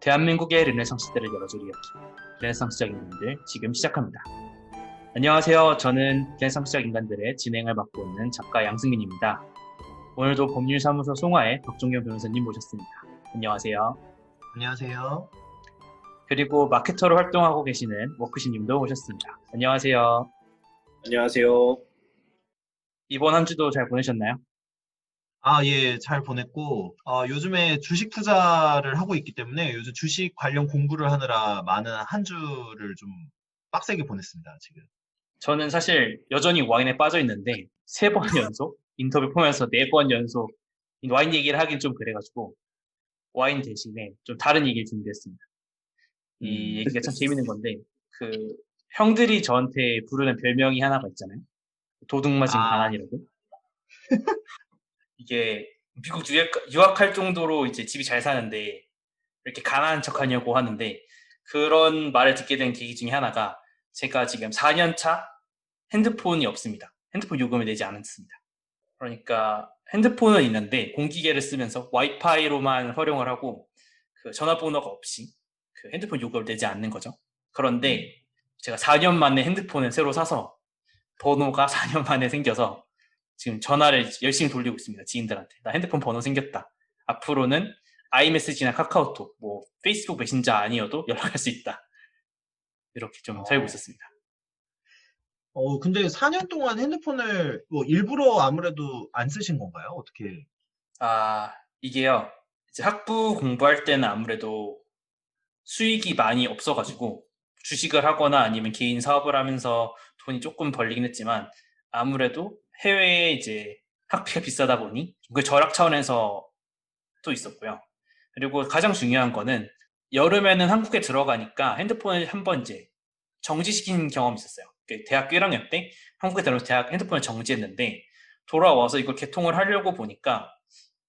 대한민국의 르네상스 시대를 열어줄 이야기 르네상스적 인간들 지금 시작합니다. 안녕하세요. 저는 르네상스적 인간들의 진행을 맡고 있는 작가 양승민입니다. 오늘도 법률사무소 송화의 박종현 변호사님 모셨습니다. 안녕하세요. 안녕하세요. 그리고 마케터로 활동하고 계시는 워크시님도 모셨습니다. 안녕하세요. 안녕하세요. 이번 한 주도 잘 보내셨나요? 아, 예, 잘 보냈고, 어, 요즘에 주식 투자를 하고 있기 때문에 요즘 주식 관련 공부를 하느라 많은 한 주를 좀 빡세게 보냈습니다, 지금. 저는 사실 여전히 와인에 빠져 있는데 세 번 연속 인터뷰 보면서 네 번 연속 와인 얘기를 하긴 좀 그래가지고 와인 대신에 좀 다른 얘기를 준비했습니다. 이 음. 얘기가 참 재밌는 건데 그 형들이 저한테 부르는 별명이 하나가 있잖아요. 도둑 맞은 아. 가난이라고. 이게 미국 유학, 유학 할 정도로 이제 집이 잘 사는데 이렇게 가난한 척하냐고 하는데 그런 말을 듣게 된 계기 중에 하나가 제가 지금 4년 차 핸드폰이 없습니다. 핸드폰 요금을 내지 않았습니다. 그러니까 핸드폰은 있는데 공기계를 쓰면서 와이파이로만 활용을 하고 그 전화번호가 없이 그 핸드폰 요금을 내지 않는 거죠. 그런데 제가 4년 만에 핸드폰을 새로 사서 번호가 4년 만에 생겨서 지금 전화를 열심히 돌리고 있습니다. 지인들한테. 나 핸드폰 번호 생겼다. 앞으로는 아이메시지나 카카오톡, 뭐 페이스북 메신저 아니어도 연락할 수 있다. 이렇게 좀 살고 어. 있었습니다. 어, 근데 4년 동안 핸드폰을 뭐 일부러 아무래도 안 쓰신 건가요? 어떻게? 아, 이게요. 이제 학부 공부할 때는 아무래도 수익이 많이 없어가지고 주식을 하거나 아니면 개인 사업을 하면서 돈이 조금 벌리긴 했지만 아무래도 해외에 이제 학비가 비싸다 보니 그 절약 차원에서 또 있었고요. 그리고 가장 중요한 거는 여름에는 한국에 들어가니까 핸드폰을 한 번 이제 정지시킨 경험이 있었어요. 그 대학교 1학년 때 한국에 들어서 대학 핸드폰을 정지했는데 돌아와서 이걸 개통을 하려고 보니까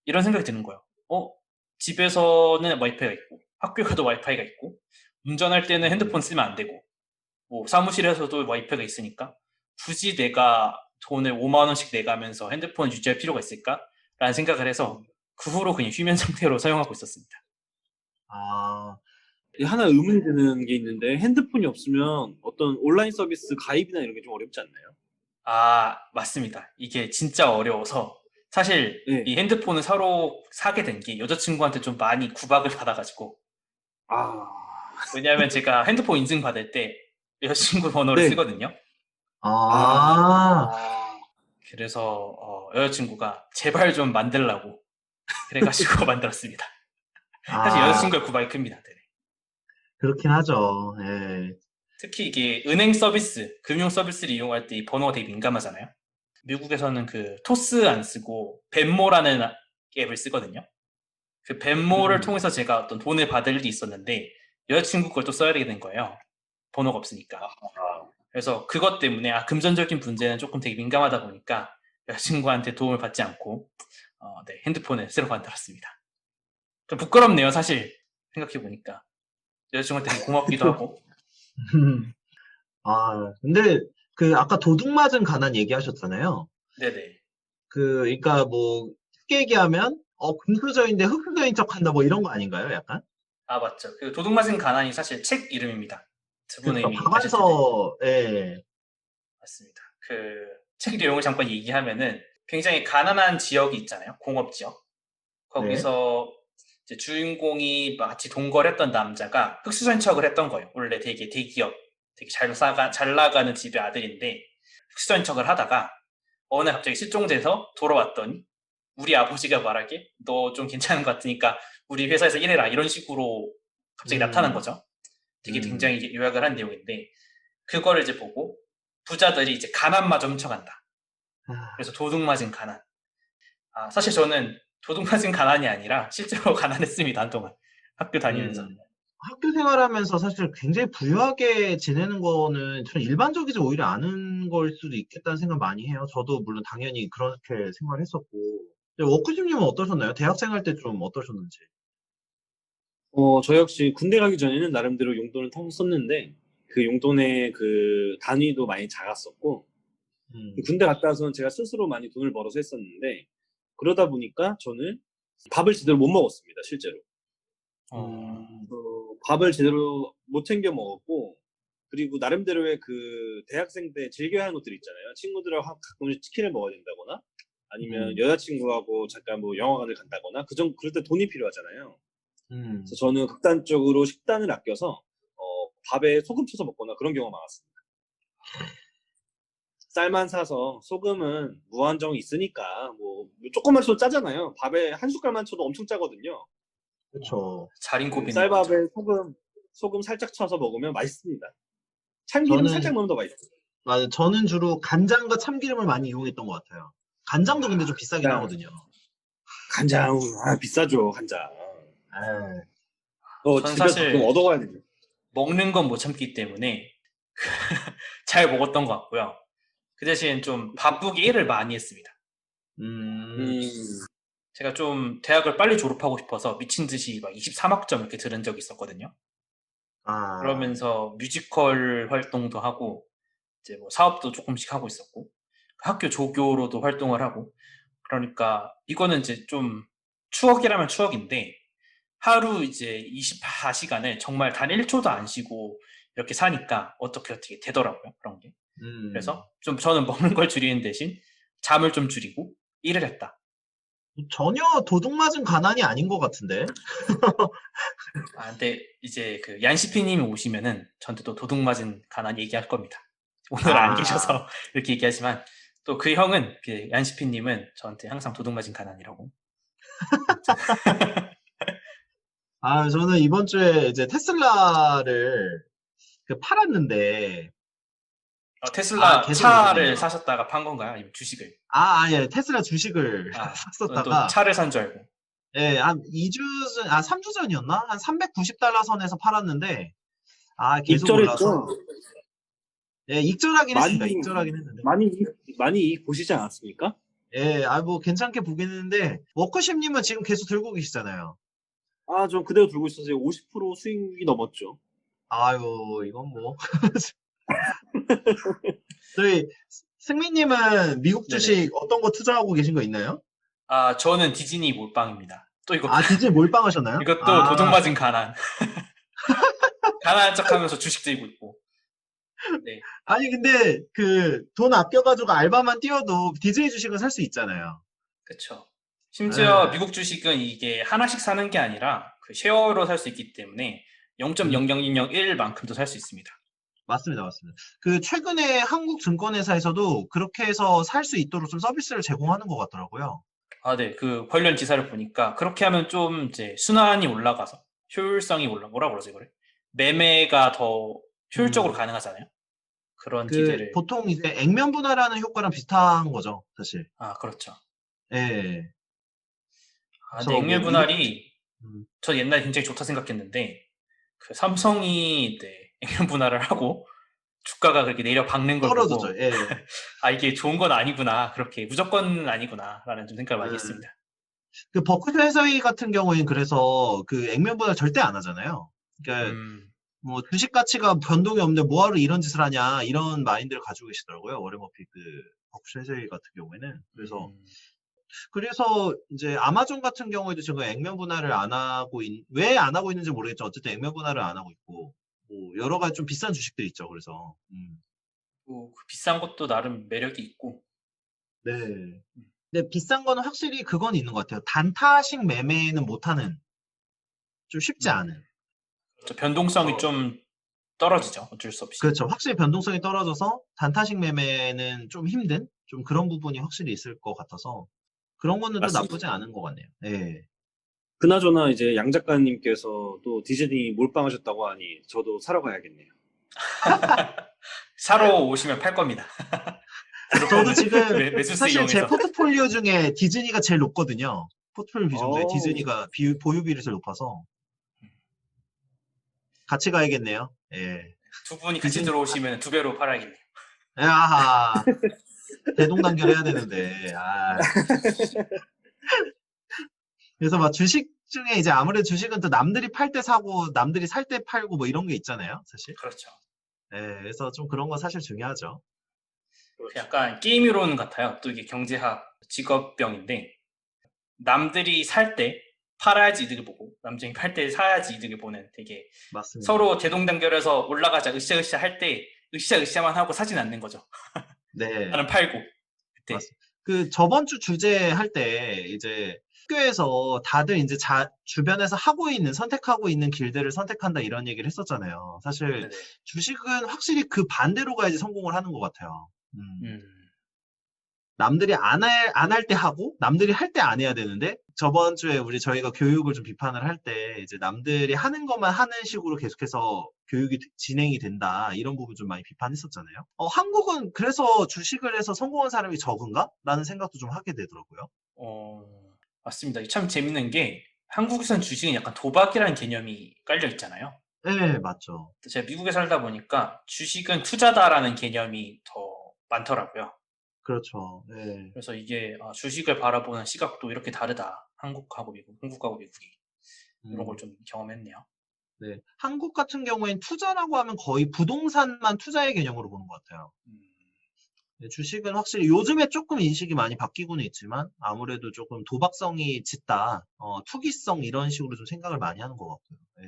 이런 생각이 드는 거예요. 어? 집에서는 와이파이가 있고 학교 가도 와이파이가 있고 운전할 때는 핸드폰 쓰면 안 되고 뭐 사무실에서도 와이파이가 있으니까 굳이 내가 돈을 5만 원씩 내가면서 핸드폰을 유지할 필요가 있을까? 라는 생각을 해서 그 후로 그냥 휴면 상태로 사용하고 있었습니다. 아, 하나 의문이 드는 게 있는데 핸드폰이 없으면 어떤 온라인 서비스 가입이나 이런 게 좀 어렵지 않나요? 아, 맞습니다. 이게 진짜 어려워서 사실 네. 이 핸드폰을 사러 사게 된 게 여자친구한테 좀 많이 구박을 받아가지고 아, 왜냐하면 제가 핸드폰 인증 받을 때 여자친구 번호를 네. 쓰거든요. 아, 그래서 어, 여자친구가 제발 좀 만들라고 그래가지고 만들었습니다. 사실 아, 여자친구의 구박이 큽니다. 네. 그렇긴 하죠. 예. 특히 이게 은행 서비스, 금융 서비스를 이용할 때 이 번호가 되게 민감하잖아요. 미국에서는 그 토스 안 쓰고 벤모라는 앱을 쓰거든요. 그 벤모를 음. 통해서 제가 어떤 돈을 받을 일이 있었는데 여자친구 걸 또 써야 되게 된 거예요. 번호가 없으니까. 그래서 그것 때문에 아, 금전적인 문제는 조금 되게 민감하다 보니까 여자친구한테 도움을 받지 않고 어, 네, 핸드폰을 새로 만들었습니다. 좀 부끄럽네요, 사실 생각해 보니까 여자친구한테 고맙기도 하고. 아, 근데 그 아까 도둑 맞은 가난 얘기하셨잖아요. 네네. 그, 그러니까 뭐 쉽게 얘기하면 어 금수저인데 흑수저인 척한다 뭐 이런 거 아닌가요? 약간? 아 맞죠. 그 도둑 맞은 가난이 사실 책 이름입니다. 두 이미 그러니까. 박완서, 예. 맞습니다. 그 책 내용을 잠깐 얘기하면은 굉장히 가난한 지역이 있잖아요. 공업 지역. 거기서 이제 주인공이 마치 동거했던 남자가 흑수저인 척을 했던 거예요. 원래 되게 대기업, 되게 잘 나가 잘 나가는 집의 아들인데 흑수저인 척을 하다가 어느 날 갑자기 실종돼서 돌아왔더니 우리 아버지가 말하길 너 좀 괜찮은 것 같으니까 우리 회사에서 일해라 이런 식으로 갑자기 음. 나타난 거죠. 되게 음. 굉장히 요약을 한 내용인데 그거를 이제 보고 부자들이 이제 가난마저 훔쳐간다. 아, 그래서 도둑 맞은 가난. 아, 사실 저는 도둑 맞은 가난이 아니라 실제로 가난했습니다 한동안 학교 다니면서. 음. 학교 생활하면서 사실 굉장히 부유하게 지내는 거는 전 일반적이지 오히려 않은 걸 수도 있겠다는 생각 많이 해요. 저도 물론 당연히 그렇게 생활했었고. 워크숍님은 어떠셨나요? 대학 생활 때 좀 어떠셨는지. 어, 저 역시 군대 가기 전에는 나름대로 용돈을 타고 썼는데 그 용돈의 그 단위도 많이 작았었고 음. 군대 갔다 와서는 제가 스스로 많이 돈을 벌어서 했었는데 그러다 보니까 저는 밥을 제대로 못 먹었습니다, 실제로. 어, 음, 어, 밥을 제대로 못 챙겨 먹었고 그리고 나름대로의 그 대학생 때 즐겨야 하는 것들 있잖아요. 친구들하고 하- 가끔씩 치킨을 먹어야 된다거나 아니면 음. 여자친구하고 잠깐 뭐 영화관을 간다거나 그정 그럴 때 돈이 필요하잖아요. 음. 그래서 저는 극단적으로 식단을 아껴서 어, 밥에 소금 쳐서 먹거나 그런 경우가 많았습니다. 쌀만 사서 소금은 무한정 있으니까 뭐 조금만 쳐도 짜잖아요. 밥에 한 숟갈만 쳐도 엄청 짜거든요. 그렇죠. 자린 고비는 쌀밥에 소금 소금 살짝 쳐서 먹으면 맛있습니다. 참기름 저는- 살짝 넣으면 더 맛있어요. 맞아요. 저는 주로 간장과 참기름을 많이 이용했던 것 같아요. 간장도 근데 좀 비싸긴 야. 하거든요. 간장 아 비싸죠 간장. 에이, 어전 집에서 사실- 좀 얻어가야 되죠. 먹는 건 못 참기 때문에 잘 먹었던 것 같고요. 그 대신 좀 바쁘게 일을 많이 했습니다. 음, 음, 제가 좀 대학을 빨리 졸업하고 싶어서 미친 듯이 막 23학점 이렇게 들은 적이 있었거든요. 아, 그러면서 뮤지컬 활동도 하고 이제 뭐 사업도 조금씩 하고 있었고 학교 조교로도 활동을 하고 그러니까 이거는 이제 좀 추억이라면 추억인데 하루 이제 24시간을 정말 단 1초도 안 쉬고 이렇게 사니까 어떻게 어떻게 되더라고요 그런 게 음, 그래서 좀 저는 먹는 걸 줄이는 대신 잠을 좀 줄이고 일을 했다 전혀 도둑 맞은 가난이 아닌 것 같은데. 아 근데 이제 그 얀시피님이 오시면은 저한테 또 도둑 맞은 가난 얘기할 겁니다. 오늘 안 아. 계셔서 이렇게 얘기하지만 또 그 형은 그 얀시피님은 저한테 항상 도둑 맞은 가난이라고. 아, 저는 이번 주에 이제 테슬라를 그 팔았는데, 어, 테슬라 아, 계속 차를 오시네요. 사셨다가 판 건가요? 아니면 주식을? 아, 아, 예, 테슬라 주식을 아, 샀었다가, 또 차를 산 줄 알고. 예, 한 2주 전, 아, 3주 전이었나? 한 390달러 선에서 팔았는데, 아, 계속 올라서, 익절했죠. 예, 익절하긴 많이- 했습니다. 익절하긴 했는데. 많이 많이 이익 보시지 않았습니까? 예, 아, 뭐, 괜찮게 보긴 했는데, 워커십님은 지금 계속 들고 계시잖아요. 아, 전 그대로 들고 있었어요. 50% 수익이 넘었죠. 아유, 이건 뭐. 저희, 승민님은 미국 네네. 주식 어떤 거 투자하고 계신 거 있나요? 아 저는 디즈니 몰빵입니다. 또 이거 아, 디즈니 몰빵 하셨나요? 이것도 아, 도둑 맞은 가난. 가난한 척하면서 주식 들고 있고. 네. 아니, 근데, 그, 돈 아껴가지고 알바만 뛰어도 디즈니 주식은 살 수 있잖아요. 그렇죠. 심지어 네. 미국 주식은 이게 하나씩 사는 게 아니라 그 쉐어로 살 수 있기 때문에 음. 0.00001만큼도 살 수 있습니다. 맞습니다, 맞습니다. 그, 최근에 한국 증권회사에서도 그렇게 해서 살 수 있도록 좀 서비스를 제공하는 것 같더라고요. 아, 네. 그 관련 기사를 보니까 그렇게 하면 좀 이제 순환이 올라가서 효율성이 올라 뭐라 그러지 이거를? 매매가 더 효율적으로 음. 가능하잖아요. 그런 그, 기대를 보통 이제 액면 분할하는 효과랑 비슷한 거죠, 사실. 아, 그렇죠. 예. 아, 근데 뭐 액면 분할이 음. 전 옛날에 굉장히 좋다 생각했는데 그 삼성이 네, 액면 분할을 하고 주가가 그렇게 내려 박는 걸 보고 떨어졌죠, 예. 아 이게 좋은 건 아니구나 그렇게 무조건 아니구나라는 좀 생각을 많이 음. 했습니다. 그 버크셔 해서웨이 같은 경우에는 그래서 그 액면 분할 절대 안 하잖아요. 그러니까 음, 뭐 주식 가치가 변동이 없는데 뭐하러 이런 짓을 하냐 이런 마인드를 가지고 계시더라고요. 워렌 버핏 그 버크셔 해서웨이 같은 경우에는. 그래서 음, 그래서 이제 아마존 같은 경우에도 지금 액면 분할을 안 하고 있, 왜안 하고 있는지 모르겠죠. 어쨌든 액면 분할을 안 하고 있고 뭐 여러 가지 좀 비싼 주식들 있죠. 그래서 음. 뭐 그 비싼 것도 나름 매력이 있고 네. 근데 비싼 거는 확실히 그건 있는 것 같아요. 단타식 매매는 못하는 좀 쉽지 음. 않은. 저 변동성이 좀 떨어지죠 어쩔 수 없이. 그렇죠. 확실히 변동성이 떨어져서 단타식 매매는 좀 힘든 좀 그런 부분이 확실히 있을 것 같아서 그런 거는 또 맞습니다. 나쁘지 않은 것 같네요. 예. 그나저나 이제 양 작가님께서 또 디즈니 몰빵하셨다고 하니 저도 사러 가야겠네요. 사러 오시면 팔 겁니다. 저도 지금 매- 매수세 사실 제 이용해서. 포트폴리오 중에 디즈니가 제일 높거든요. 포트폴리오 비중 중에 오. 디즈니가 비- 보유비를 제일 높아서 같이 가야겠네요. 예. 두 분이 같이 디즈니- 들어오시면 두 배로 팔아야겠네요. 아하. 대동단결 해야 되는데. 아. 그래서 막 주식 중에 이제 아무래도 주식은 또 남들이 팔 때 사고 남들이 살 때 팔고 뭐 이런 게 있잖아요, 사실. 그렇죠. 예, 그래서 좀 그런 거 사실 중요하죠. 그 약간 게임 이론 같아요. 또 이게 경제학 직업병인데 남들이 살 때 팔아야지 이득을 보고 남중이 팔 때 사야지 이득을 보는 되게 맞습니다. 서로 대동단결해서 올라가자 으쌰으쌰 할 때 으쌰으쌰만 하고 사진 않는 거죠. 네. 나는 팔고 그때 맞습니다. 그 저번 주 주제 할 때 이제 학교에서 다들 이제 자, 주변에서 하고 있는 선택하고 있는 길들을 선택한다 이런 얘기를 했었잖아요. 사실 네네. 주식은 확실히 그 반대로 가야지 성공을 하는 것 같아요. 음. 음, 남들이 안 할, 안 할 때 하고, 남들이 할 때 안 해야 되는데, 저번 주에 우리 저희가 교육을 좀 비판을 할 때, 이제 남들이 하는 것만 하는 식으로 계속해서 교육이 되- 진행이 된다, 이런 부분 좀 많이 비판했었잖아요. 어, 한국은 그래서 주식을 해서 성공한 사람이 적은가? 라는 생각도 좀 하게 되더라고요. 어, 맞습니다. 참 재밌는 게 한국에선 주식은 약간 도박이라는 개념이 깔려 있잖아요. 네, 맞죠. 제가 미국에 살다 보니까 주식은 투자다라는 개념이 더 많더라고요. 그렇죠. 네. 그래서 이게 아, 주식을 바라보는 시각도 이렇게 다르다. 한국하고 미국, 한국하고 미국이 이런 음, 걸좀 경험했네요. 네. 한국 같은 경우엔 투자라고 하면 거의 부동산만 투자의 개념으로 보는 것 같아요. 음, 네, 주식은 확실히 요즘에 조금 인식이 많이 바뀌고는 있지만 아무래도 조금 도박성이 짙다, 어, 투기성 이런 식으로 좀 생각을 많이 하는 것 같고요. 네.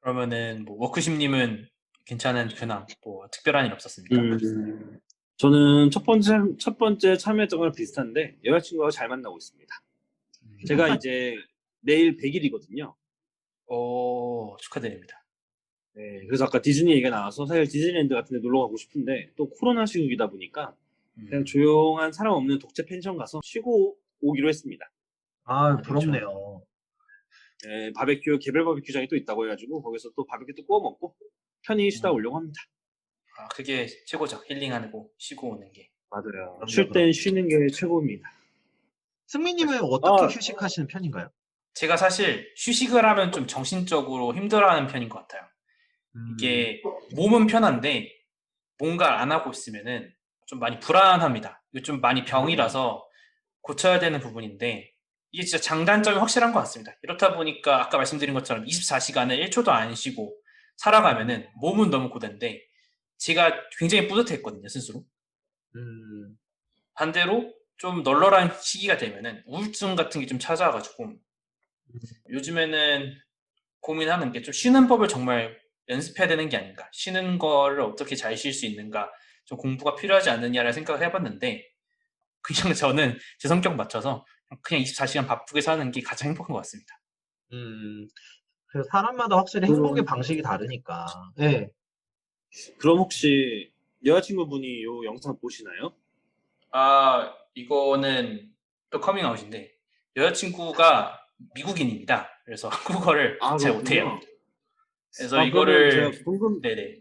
그러면은 뭐 워크심님은 괜찮은 근황, 뭐 특별한 일 없었습니까? 음, 저는 첫 번째 첫 번째 참여했던 거랑 비슷한데 여자친구가 잘 만나고 있습니다. 음, 제가 이제 내일 100일이거든요. 오, 축하드립니다. 네, 그래서 아까 디즈니 얘기가 나와서 사실 디즈니랜드 같은 데 놀러 가고 싶은데 또 코로나 시국이다 보니까 음, 그냥 조용한 사람 없는 독채 펜션 가서 쉬고 오기로 했습니다. 아, 그렇죠. 부럽네요. 네, 바베큐 개별 바베큐장이 또 있다고 해가지고 거기서 또 바베큐 또 구워 먹고 편히 쉬다 음. 오려고 합니다. 아, 그게 최고죠. 힐링하고 쉬고 오는 게. 맞아요. 그럼요, 쉴 땐 쉬는 게 최고입니다. 승민님은 어떻게 아. 휴식하시는 편인가요? 제가 사실 휴식을 하면 좀 정신적으로 힘들어하는 편인 것 같아요. 음, 이게 몸은 편한데 뭔가 안 하고 있으면은 좀 많이 불안합니다. 이거 좀 많이 병이라서 고쳐야 되는 부분인데 이게 진짜 장단점이 확실한 것 같습니다. 이렇다 보니까 아까 말씀드린 것처럼 24시간을 1초도 안 쉬고 살아가면은 몸은 너무 고된데 제가 굉장히 뿌듯했거든요, 스스로. 음, 반대로 좀 널널한 시기가 되면은 우울증 같은 게 좀 찾아와가지고 요즘에는 고민하는 게 좀 쉬는 법을 정말 연습해야 되는 게 아닌가. 쉬는 거를 어떻게 잘 쉴 수 있는가. 좀 공부가 필요하지 않느냐를 생각을 해봤는데 그냥 저는 제 성격 맞춰서 그냥 24시간 바쁘게 사는 게 가장 행복한 것 같습니다. 음, 그래서 사람마다 확실히 행복의 방식이 다르니까. 네. 그럼 혹시 여자친구분이 요 영상 보시나요? 아, 이거는 또 커밍아웃인데 여자친구가 미국인입니다. 그래서 한국어를 아, 잘 그렇군요. 못해요. 그래서 아, 이거를 그러면 제가 궁금, 네네.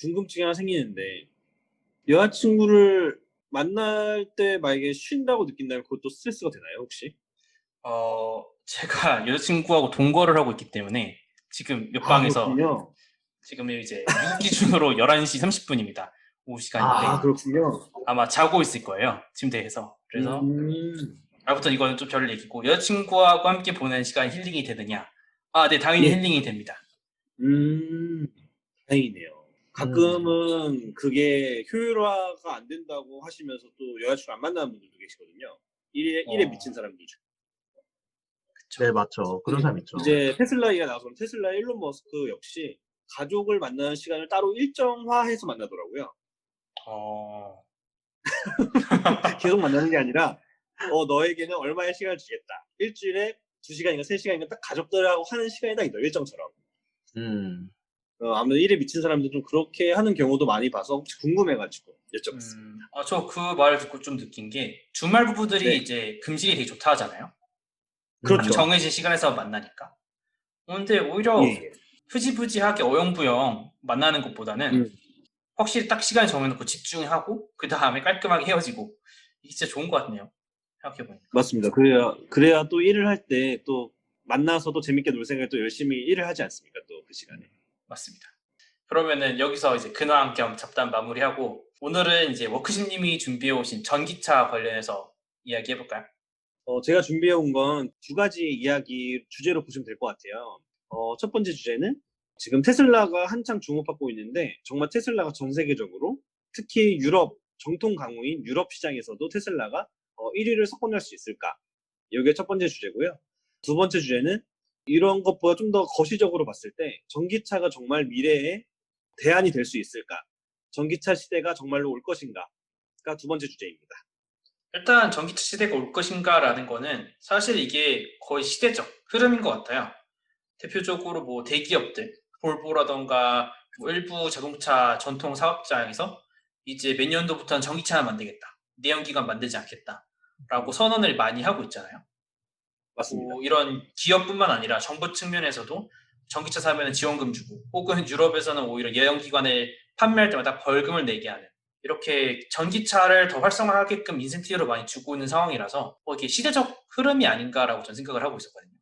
궁금증이 하나 생기는데 여자친구를 만날 때 만약에 쉰다고 느낀다면 그것도 스트레스가 되나요 혹시? 어, 제가 여자친구하고 동거를 하고 있기 때문에 지금 아, 옆방에서 그렇군요. 지금 이제 미국 기준으로 11시 30분입니다. 오후 시간인데 아 그렇군요. 아마 자고 있을 거예요. 침대에서. 그래서 음, 아무튼 이거는 좀 별 얘기고 여자친구하고 함께 보낸 시간 힐링이 되느냐? 아, 네, 당연히 예. 힐링이 됩니다. 음, 다행이네요. 가끔은 그게 효율화가 안 된다고 하시면서 또 여자친구 안 만나는 분들도 계시거든요. 일에, 일에 어. 미친 사람들 중. 네, 맞죠. 그런 사람 있죠. 이제 테슬라 얘기가 나와서 테슬라 일론 머스크 역시 가족을 만나는 시간을 따로 일정화해서 만나더라고요. 어, 계속 만나는 게 아니라 어 너에게는 얼마의 시간을 주겠다. 일주일에 두 시간인가 세 시간인가 딱 가족들하고 하는 시간이 딱 있다 일정처럼. 음, 어, 아무래도 일에 미친 사람들 좀 그렇게 하는 경우도 많이 봐서 혹시 궁금해가지고 여쭤봤습니다. 음, 아, 저 그 말을 듣고 좀 느낀 게 주말 부부들이 네. 이제 금식이 되게 좋다 하잖아요. 그렇죠. 정해진 시간에서 만나니까. 근데 오히려 예, 예. 흐지부지하게 어영부영 만나는 것보다는 음. 확실히 딱 시간 정해놓고 집중하고 그 다음에 깔끔하게 헤어지고 이게 진짜 좋은 것 같네요. 생각해보니까. 맞습니다. 그래야 그래야 또 일을 할 때 또 만나서도 재밌게 놀 생각에 또 열심히 일을 하지 않습니까? 또 그 시간에. 맞습니다. 그러면은 여기서 이제 근황 겸 잡담 마무리하고 오늘은 이제 워크십님이 준비해 오신 전기차 관련해서 이야기해 볼까요? 어, 제가 준비해 온 건 두 가지 이야기 주제로 보시면 될 것 같아요. 어, 첫 번째 주제는 지금 테슬라가 한창 주목받고 있는데 정말 테슬라가 전 세계적으로 특히 유럽 정통 강호인 유럽 시장에서도 테슬라가 어, 1위를 석권할 수 있을까? 이게 첫 번째 주제고요. 두 번째 주제는 이런 것보다 좀 더 거시적으로 봤을 때 전기차가 정말 미래의 대안이 될 수 있을까? 전기차 시대가 정말로 올 것인가?가 두 번째 주제입니다. 일단 전기차 시대가 올 것인가라는 거는 사실 이게 거의 시대적 흐름인 것 같아요. 대표적으로 뭐 대기업들, 볼보라던가 뭐 일부 자동차 전통 사업장에서 이제 몇 년도부터는 전기차만 만들겠다. 내연기관 만들지 않겠다 라고 선언을 많이 하고 있잖아요. 맞습니다. 뭐 이런 기업뿐만 아니라 정부 측면에서도 전기차 사면 지원금 주고 혹은 유럽에서는 오히려 내연기관을 판매할 때마다 벌금을 내게 하는 이렇게 전기차를 더 활성화하게끔 인센티브를 많이 주고 있는 상황이라서 뭐 이게 시대적 흐름이 아닌가라고 저는 생각을 하고 있었거든요.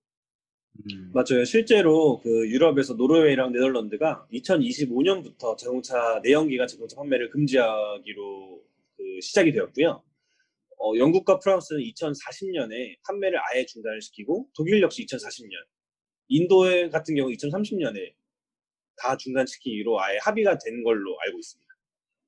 음. 맞아요. 실제로 그 유럽에서 노르웨이랑 네덜란드가 2025년부터 자동차 내연기관 자동차 판매를 금지하기로 그 시작이 되었고요. 어, 영국과 프랑스는 2040년에 판매를 아예 중단을 시키고 독일 역시 2040년, 인도 같은 경우 2030년에 다 중단시키기로 아예 합의가 된 걸로 알고 있습니다.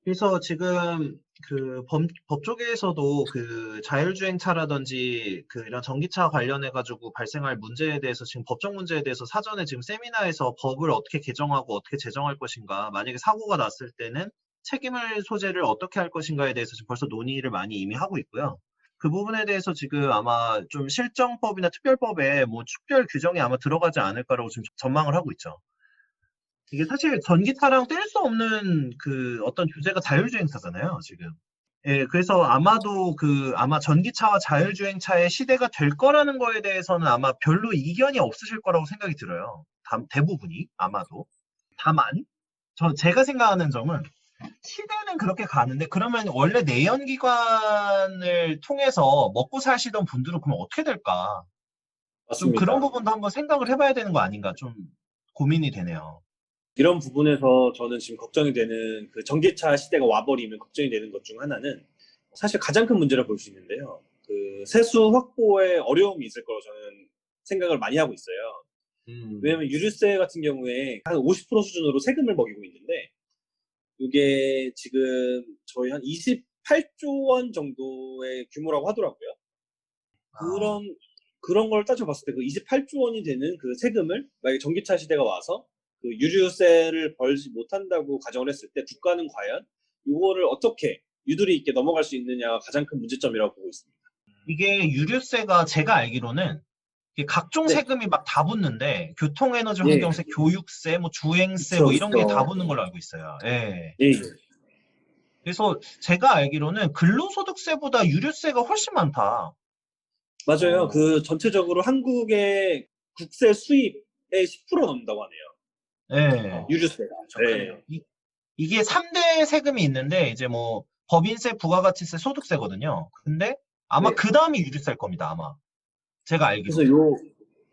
그래서 지금 그 법, 법 쪽에서도 그 자율주행차라든지 그 이런 전기차 관련해 가지고 발생할 문제에 대해서 지금 법적 문제에 대해서 사전에 지금 세미나에서 법을 어떻게 개정하고 어떻게 제정할 것인가 만약에 사고가 났을 때는 책임을 소재를 어떻게 할 것인가에 대해서 지금 벌써 논의를 많이 이미 하고 있고요. 그 부분에 대해서 지금 아마 좀 실정법이나 특별법에 뭐 특별 규정이 아마 들어가지 않을까라고 지금 전망을 하고 있죠. 이게 사실 전기차랑 뗄 수 없는 그 어떤 주제가 자율주행차잖아요, 지금. 예, 그래서 아마도 그 아마 전기차와 자율주행차의 시대가 될 거라는 거에 대해서는 아마 별로 이견이 없으실 거라고 생각이 들어요. 다- 대부분이 아마도. 다만 저 제가 생각하는 점은 시대는 그렇게 가는데 그러면 원래 내연기관을 통해서 먹고 사시던 분들은 그럼 어떻게 될까? 좀 맞습니다. 그런 부분도 한번 생각을 해봐야 되는 거 아닌가 좀 고민이 되네요. 이런 부분에서 저는 지금 걱정이 되는 그 전기차 시대가 와버리면 걱정이 되는 것 중 하나는 사실 가장 큰 문제라 볼 수 있는데요. 그 세수 확보에 어려움이 있을 거라고 저는 생각을 많이 하고 있어요. 음. 왜냐면 유류세 같은 경우에 한 50% 수준으로 세금을 먹이고 있는데 이게 지금 저희 한 28조 원 정도의 규모라고 하더라고요. 그런 그런 걸 따져봤을 때 그 28조 원이 되는 그 세금을 만약에 전기차 시대가 와서 그 유류세를 벌지 못한다고 가정을 했을 때 국가는 과연 이거를 어떻게 유두리 있게 넘어갈 수 있느냐가 가장 큰 문제점이라고 보고 있습니다. 이게 유류세가 제가 알기로는 각종 네. 세금이 막 다 붙는데 교통 에너지 예. 환경세, 교육세, 뭐 주행세 그쵸, 뭐 이런 게다 그쵸. 붙는 걸로 알고 있어요. 예. 예, 그래서 제가 알기로는 근로소득세보다 유류세가 훨씬 많다. 맞아요. 어. 그 전체적으로 한국의 국세 수입의 10% 넘는다고 하네요. 예. 유류세가. 정확하네요. 네. 이게 3대 세금이 있는데 이제 뭐 법인세, 부가가치세, 소득세거든요. 근데 아마 네. 그 다음이 유류세일 겁니다. 아마. 제가 알기로. 그래서 요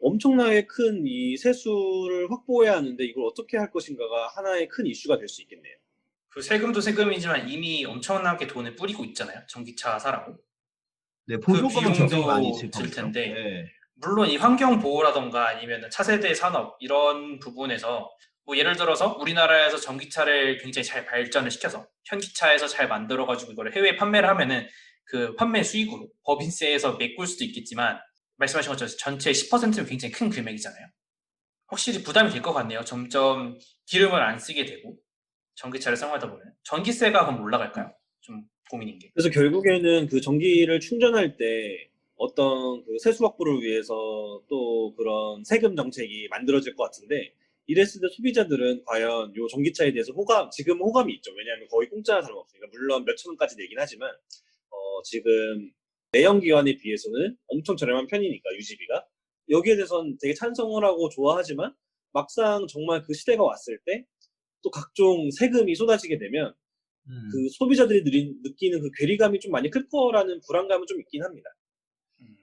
엄청나게 큰 이 세수를 확보해야 하는데 이걸 어떻게 할 것인가가 하나의 큰 이슈가 될 수 있겠네요. 그 세금도 세금이지만 이미 엄청나게 돈을 뿌리고 있잖아요. 전기차 사라고. 네, 보조금은 비용도 굉장히 많이 질 들. 텐데. 예. 물론 이 환경 보호라던가 아니면 차세대 산업 이런 부분에서 뭐 예를 들어서 우리나라에서 전기차를 굉장히 잘 발전을 시켜서 현기차에서 잘 만들어 가지고 이거를 해외에 판매를 하면은 그 판매 수익으로 법인세에서 메꿀 수도 있겠지만 말씀하신 것처럼 전체 10%는 굉장히 큰 금액이잖아요. 확실히 부담이 될 것 같네요. 점점 기름을 안 쓰게 되고 전기차를 사용하다 보면 전기세가 그럼 올라갈까요? 좀 고민인 게. 그래서 결국에는 그 전기를 충전할 때 어떤 그 세수 확보를 위해서 또 그런 세금 정책이 만들어질 것 같은데 이랬을 때 소비자들은 과연 요 전기차에 대해서 호감 지금 호감이 있죠. 왜냐하면 거의 공짜나 다름없으니까 물론 몇천 원까지 내긴 하지만 어, 지금 내연기관에 비해서는 엄청 저렴한 편이니까 유지비가 여기에 대해서는 되게 찬성을 하고 좋아하지만 막상 정말 그 시대가 왔을 때 또 각종 세금이 쏟아지게 되면 음. 그 소비자들이 느끼는 그 괴리감이 좀 많이 클 거라는 불안감은 좀 있긴 합니다.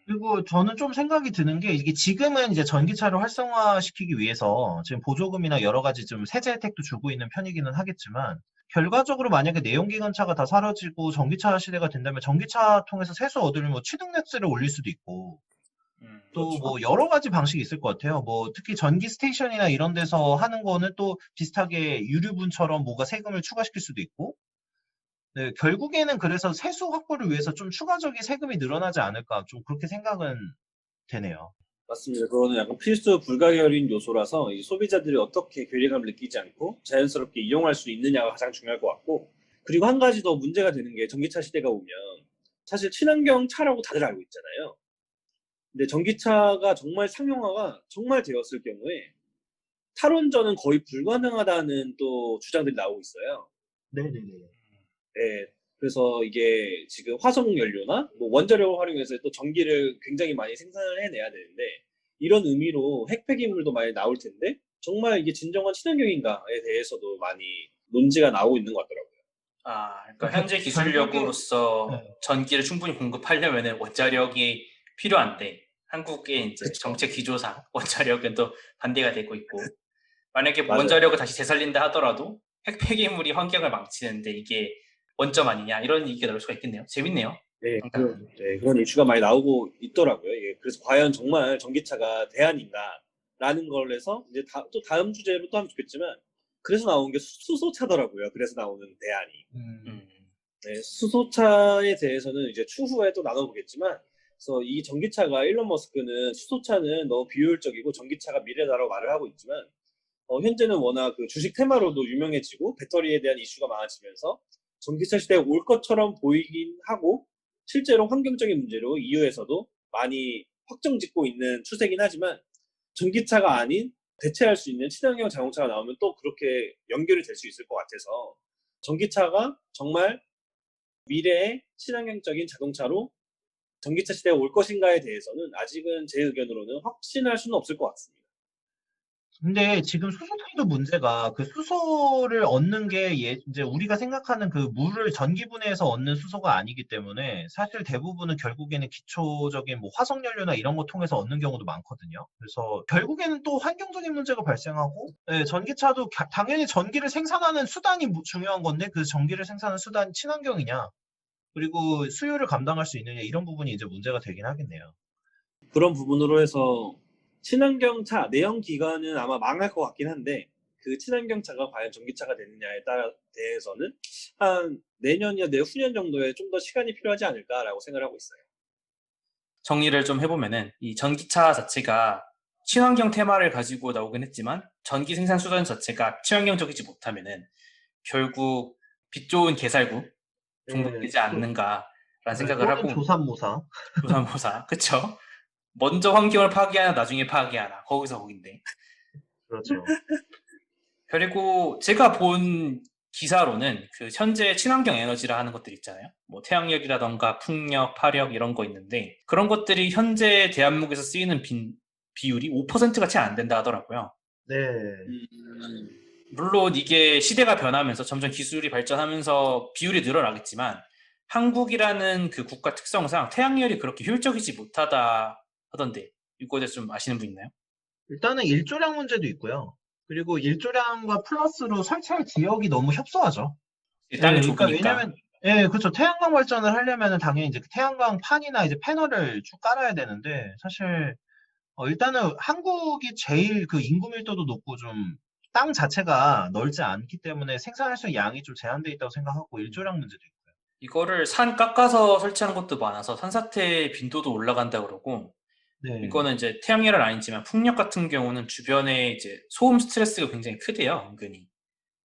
그리고 저는 좀 생각이 드는 게 이게 지금은 이제 전기차를 활성화시키기 위해서 지금 보조금이나 여러 가지 좀 세제 혜택도 주고 있는 편이기는 하겠지만 결과적으로 만약에 내연기관차가 다 사라지고 전기차 시대가 된다면 전기차 통해서 세수 얻으려면 뭐 취득세를 올릴 수도 있고 음, 또 그렇죠. 뭐 여러 가지 방식이 있을 것 같아요. 뭐 특히 전기 스테이션이나 이런 데서 하는 거는 또 비슷하게 유류분처럼 뭐가 세금을 추가시킬 수도 있고 네, 결국에는 그래서 세수 확보를 위해서 좀 추가적인 세금이 늘어나지 않을까 좀 그렇게 생각은 되네요. 맞습니다. 그거는 약간 필수 불가결인 요소라서 이 소비자들이 어떻게 괴리감을 느끼지 않고 자연스럽게 이용할 수 있느냐가 가장 중요할 것 같고 그리고 한 가지 더 문제가 되는 게 전기차 시대가 오면 사실 친환경 차라고 다들 알고 있잖아요. 근데 전기차가 정말 상용화가 정말 되었을 경우에 탈원전은 거의 불가능하다는 또 주장들이 나오고 있어요. 네네네. 네, 그래서 이게 지금 화석 연료나 뭐 원자력을 활용해서 또 전기를 굉장히 많이 생산을 해내야 되는데 이런 의미로 핵폐기물도 많이 나올 텐데 정말 이게 진정한 친환경인가에 대해서도 많이 논지가 나오고 있는 것 같더라고요. 아, 그러니까 현재 기술력으로서 네. 전기를 충분히 공급하려면 원자력이 필요한데 한국의 이제. 정책 기조상 원자력은 또 반대가 되고 있고 만약에 뭐 맞아요. 원자력을 다시 되살린다 하더라도 핵폐기물이 환경을 망치는데 이게 원점 아니냐 이런 얘기가 나올 수가 있겠네요. 재밌네요. 네, 그러니까. 그런, 네, 그런 이슈가 많이 나오고 있더라고요. 이게 그래서 과연 정말 전기차가 대안인가라는 걸 해서 이제 다, 또 다음 주제로 또 하면 좋겠지만 그래서 나온 게 수- 수소차더라고요. 그래서 나오는 대안이. 음. 음. 네, 수소차에 대해서는 이제 추후에 또 나눠보겠지만, 그래서 이 전기차가 일론 머스크는 수소차는 너무 비효율적이고 전기차가 미래다라고 말을 하고 있지만, 어, 현재는 워낙 그 주식 테마로도 유명해지고 배터리에 대한 이슈가 많아지면서 전기차 시대에 올 것처럼 보이긴 하고, 실제로 환경적인 문제로 EU에서도 많이 확정 짓고 있는 추세긴 하지만, 전기차가 아닌 대체할 수 있는 친환경 자동차가 나오면 또 그렇게 연결이 될 수 있을 것 같아서, 전기차가 정말 미래의 친환경적인 자동차로 전기차 시대에 올 것인가에 대해서는 아직은 제 의견으로는 확신할 수는 없을 것 같습니다. 근데 지금 수소탄도 문제가 그 수소를 얻는 게 예, 이제 우리가 생각하는 그 물을 전기분해해서 얻는 수소가 아니기 때문에 사실 대부분은 결국에는 기초적인 뭐 화석연료나 이런 거 통해서 얻는 경우도 많거든요. 그래서 결국에는 또 환경적인 문제가 발생하고 예, 전기차도 가- 당연히 전기를 생산하는 수단이 무- 중요한 건데 그 전기를 생산하는 수단이 친환경이냐 그리고 수요를 감당할 수 있느냐 이런 부분이 이제 문제가 되긴 하겠네요. 그런 부분으로 해서 친환경 차 내연 기관은 아마 망할 것 같긴 한데 그 친환경 차가 과연 전기차가 되느냐에 따라 대해서는 한 내년이나 내후년 정도에 좀 더 시간이 필요하지 않을까라고 생각하고 있어요. 정리를 좀 해보면은 이 전기차 자체가 친환경 테마를 가지고 나오긴 했지만 전기 생산 수단 자체가 친환경적이지 못하면은 결국 빛 좋은 개살구 종목되지 네, 않는가라는 네, 생각을 하고 조삼모사. 조삼모사 그쵸? 먼저 환경을 파괴하나 나중에 파괴하나 거기서 거긴데 그렇죠. 그리고 제가 본 기사로는 그 현재 친환경 에너지라 하는 것들 있잖아요. 뭐 태양력이라던가 풍력, 파력 이런 거 있는데 그런 것들이 현재 대한민국에서 쓰이는 빈- 비율이 5%가 채 안 된다 하더라고요. 네. 음, 물론 이게 시대가 변하면서 점점 기술이 발전하면서 비율이 늘어나겠지만 한국이라는 그 국가 특성상 태양열이 그렇게 효율적이지 못하다 하던데 이거에 대해서 좀 아시는 분 있나요? 일단은 일조량 문제도 있고요. 그리고 일조량과 플러스로 설치할 지역이 너무 협소하죠. 땅이 예, 좁으니까 왜냐면, 예, 그렇죠. 태양광 발전을 하려면은 당연히 이제 태양광 판이나 이제 패널을 쭉 깔아야 되는데, 사실, 어, 일단은 한국이 제일 그 인구 밀도도 높고 좀 땅 자체가 넓지 않기 때문에 생산할 수 있는 양이 좀 제한돼 있다고 생각하고 일조량 문제도 있고요. 이거를 산 깎아서 설치하는 것도 많아서 산사태 빈도도 올라간다 그러고 네. 이거는 이제 태양열은 아니지만 풍력 같은 경우는 주변에 이제 소음 스트레스가 굉장히 크대요, 은근히.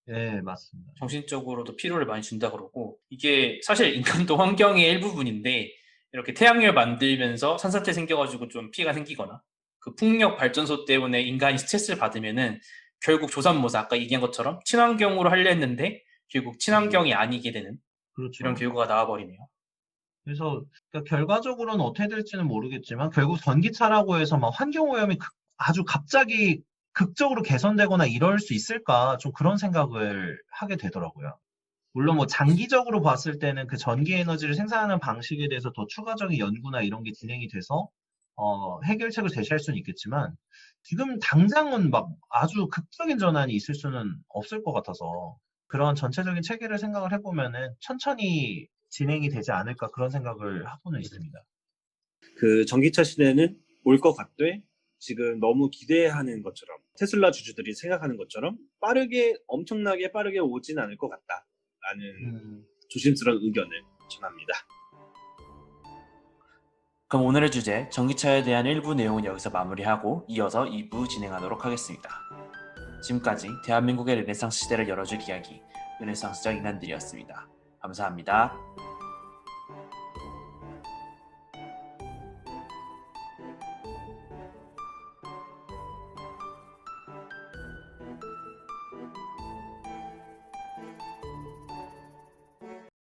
예, 맞습니다. 정신적으로도 피로를 많이 준다 그러고 이게 사실 인간도 환경의 일부분인데 이렇게 태양열 만들면서 산사태 생겨가지고 좀 피해가 생기거나 그 풍력 발전소 때문에 인간이 스트레스를 받으면은 결국 조산모사 아까 얘기한 것처럼 친환경으로 하려 했는데 결국 친환경이 아니게 되는 그렇죠. 이런 결과가 나와버리네요. 그래서 그러니까 결과적으로는 어떻게 될지는 모르겠지만 결국 전기차라고 해서 막 환경 오염이 극- 아주 갑자기 극적으로 개선되거나 이럴 수 있을까 좀 그런 생각을 하게 되더라고요. 물론 뭐 장기적으로 봤을 때는 그 전기 에너지를 생산하는 방식에 대해서 더 추가적인 연구나 이런 게 진행이 돼서 어, 해결책을 제시할 수는 있겠지만 지금 당장은 막 아주 극적인 전환이 있을 수는 없을 것 같아서 그런 전체적인 체계를 생각을 해보면은 천천히 진행이 되지 않을까 그런 생각을 하고는 있습니다. 그 전기차 시대는 올 것 같되 지금 너무 기대하는 것처럼 테슬라 주주들이 생각하는 것처럼 빠르게 엄청나게 빠르게 오진 않을 것 같다라는 음, 조심스러운 의견을 전합니다. 그럼 오늘의 주제 전기차에 대한 일부 내용은 여기서 마무리하고 이어서 2부 진행하도록 하겠습니다. 지금까지 대한민국의 르네상스 시대를 열어줄 이야기 르네상스적 인간들이었습니다. 감사합니다.